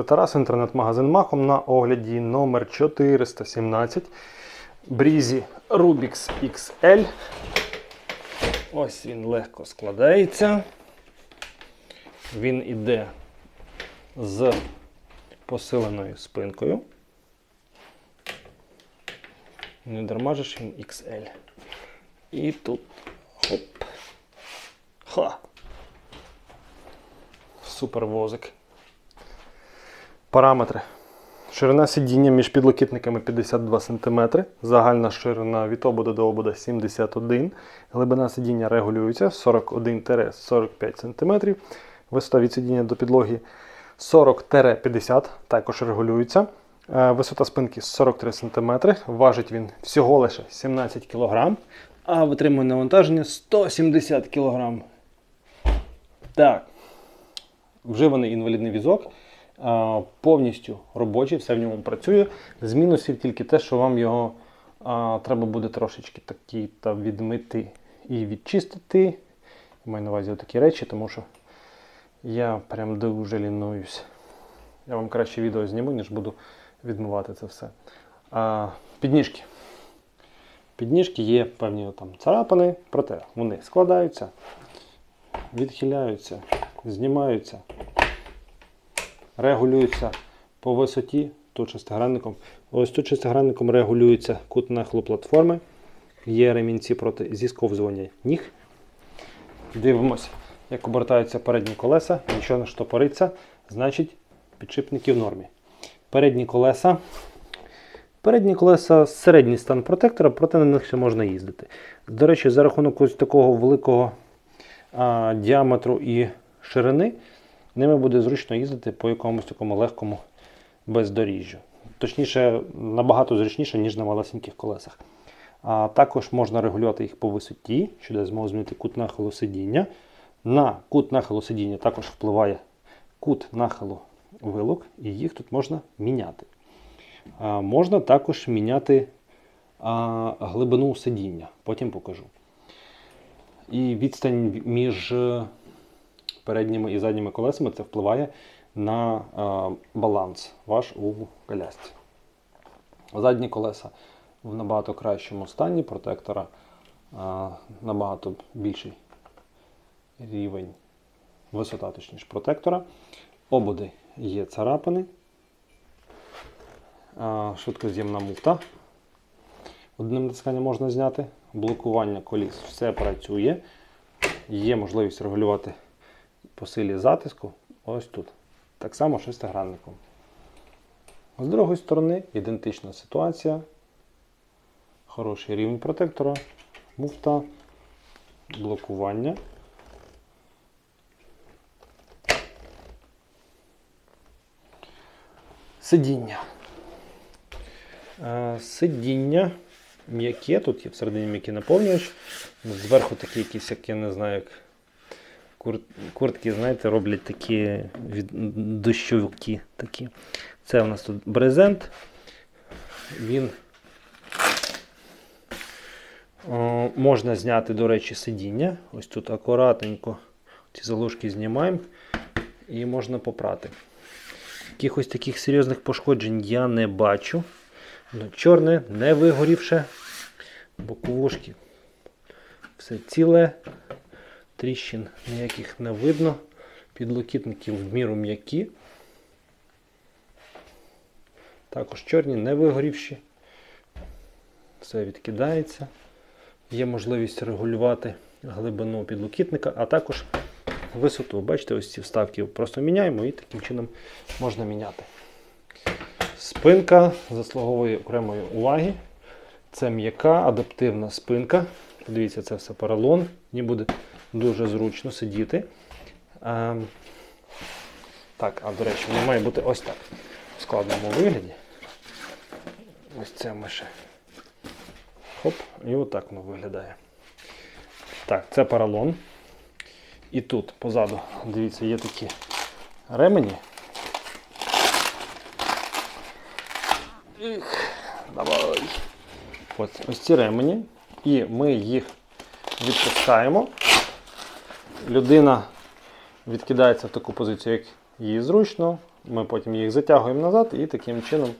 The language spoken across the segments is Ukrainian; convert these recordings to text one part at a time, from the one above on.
Це Тарас, інтернет-магазин Махом на огляді номер 417 Брізі Rubix XL. Ось він легко складається. Він іде з посиленою спинкою. Не дарма ж він XL. І тут хоп. Ха. Супер возик. Параметри. Ширина сидіння між підлокітниками 52 см, загальна ширина від обода до обода 71 Глибина сидіння регулюється 41-45 см. Висота від сидіння до підлоги 40-50 також регулюється. Е, Висота спинки 43 см. Важить він всього лише 17 кг, а витримує навантаження 170 кг. Так. Вживаний інвалідний візок. Повністю робочий, все в ньому працює. З мінусів тільки те, що вам його треба буде трошечки такі та відмити і відчистити. Маю на увазі такі речі, тому що я прям дуже лінуюсь. Я вам краще відео зніму, ніж буду відмивати це все. Підніжки. Підніжки є певні там царапини, проте вони складаються, відхиляються, знімаються, регулюються по висоті тут шестигранником. Ось тут шестигранником регулюється кут нахилу платформи. Є ремінці проти зісковзування ніг. Дивимося, як обертаються передні колеса, нічого не штопориться, значить підшипники в нормі. Передні колеса. Передні колеса середній стан протектора, проте на них ще можна їздити. До речі, за рахунок ось такого великого а, діаметру і ширини, ними буде зручно їздити по якомусь такому легкому бездоріжжю. Точніше, набагато зручніше, ніж на малесеньких колесах. А також можна регулювати їх по висоті, що дає змогу змінити кут нахилу сидіння. На кут нахилу сидіння також впливає кут нахилу вилок, і їх тут можна міняти. А, можна також міняти а, глибину сидіння, потім покажу. І відстань між передніми і задніми колесами це впливає на а, баланс ваш у колясці. Задні колеса в набагато кращому стані протектора, а, набагато більший рівень, висота, точніше, протектора. Ободи є царапини, а, швидкоз'ємна муфта. Одним натисканням можна зняти. Блокування коліс все працює. Є можливість регулювати по силі затиску ось тут. Так само шестигранником. З другої сторони ідентична ситуація. Хороший рівень протектора, муфта, блокування. Сидіння. Е, Сидіння м'яке, тут є всередині м'який наповнювач. Зверху такі якісь, як я не знаю, як кур- куртки, знаєте, роблять такі від дощовики. Такі. Це у нас тут брезент. Він о, можна зняти, до речі, сидіння. Ось тут акуратненько ці заложки знімаємо і можна попрати. Якихось таких серйозних пошкоджень я не бачу. Ну, чорне, не вигорівше. Боковушки. Все ціле. Тріщин ніяких не видно. Підлокітники в міру м'які. Також чорні, не вигорівші. Все відкидається. Є можливість регулювати глибину підлокітника, а також висоту. Бачите, ось ці вставки просто міняємо і таким чином можна міняти. Спинка заслуговує окремої уваги. Це м'яка, адаптивна спинка. Подивіться, це все поролон. Мені буде дуже зручно сидіти. Ем, так, а до речі, воно має бути ось так. В складному вигляді. Ось це ми ще. Хоп, і отак воно виглядає. Так, це поролон. І тут позаду, дивіться, є такі ремені. Їх, давай. Ось, ось ці ремені. І ми їх відпускаємо. Людина відкидається в таку позицію, як їй зручно. Ми потім їх затягуємо назад і таким чином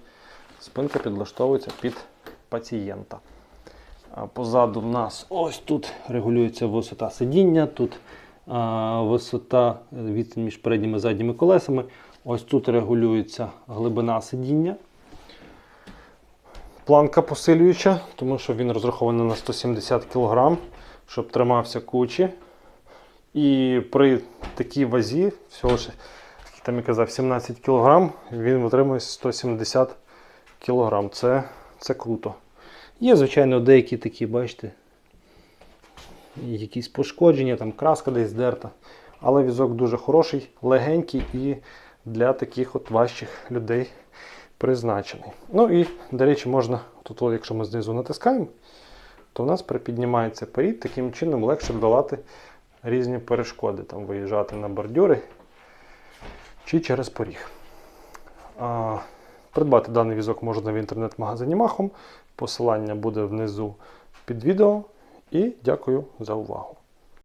спинка підлаштовується під пацієнта. Позаду в нас ось тут регулюється висота сидіння, тут а, висота відстань між передніми і задніми колесами. Ось тут регулюється глибина сидіння. Планка посилююча, тому що він розрахований на 170 кг, щоб тримався кучі. І при такій вазі, всього ж, там я казав, 17 кг, він витримує 170 кг. Це, це круто. Є, звичайно, деякі такі, бачите, якісь пошкодження, там краска десь здерта. Але візок дуже хороший, легенький і для таких от важчих людей призначений. Ну і, до речі, можна, тут, якщо ми знизу натискаємо, то в нас припіднімається перід, таким чином легше долати різні перешкоди, там виїжджати на бордюри чи через поріг. А, придбати даний візок можна в інтернет-магазині Махом. Посилання буде внизу під відео. І дякую за увагу.